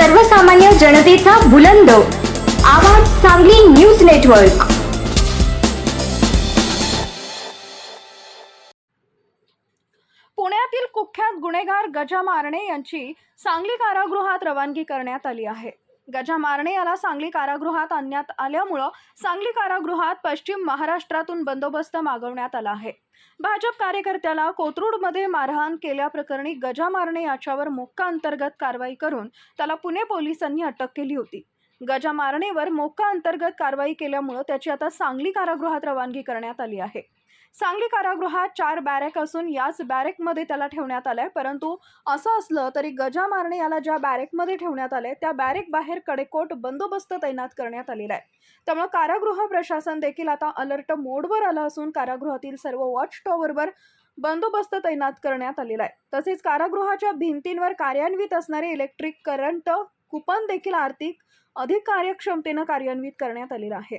सर्वसामान्य जनतेचा बुलंद. आवाज सांगली न्यूज नेटवर्क. पुण्यातील कुख्यात गुन्हेगार गजा मारणे यांची सांगली कारागृहात रवानगी करण्यात आली आहे. गजा मारणे याला सांगली कारागृहात आणण्यात आल्यामुळं सांगली कारागृहात पश्चिम महाराष्ट्रातून बंदोबस्त मागवण्यात आला आहे. भाजप कार्यकर्त्याला कोथरूडमध्ये मारहाण केल्याप्रकरणी गजा मारणे याच्यावर मोक्का अंतर्गत कारवाई करून त्याला पुणे पोलिसांनी अटक केली होती. गजा मारणेवर मोक्का अंतर्गत कारवाई केल्यामुळं त्याची आता सांगली कारागृहात रवानगी करण्यात आली आहे. सांगली कारागृहात चार बॅरेक असून याच बॅरेकमध्ये त्याला ठेवण्यात आलंय. परंतु असं असलं तरी गजा मारणे याला ज्या बॅरेकमध्ये ठेवण्यात आले त्या बॅरेक बाहेर कडेकोट बंदोबस्त तैनात करण्यात आलेला आहे. त्यामुळे कारागृह प्रशासन देखील आता अलर्ट मोडवर आलं असून कारागृहातील सर्व वॉच टॉवरवर बंदोबस्त तैनात करण्यात आलेला आहे. तसेच कारागृहाच्या भिंतींवर कार्यान्वित असणारे इलेक्ट्रिक करंट कुपन देखील आर्थिक अधिक कार्यक्षमतेनं कार्यान्वित करण्यात आलेलं आहे.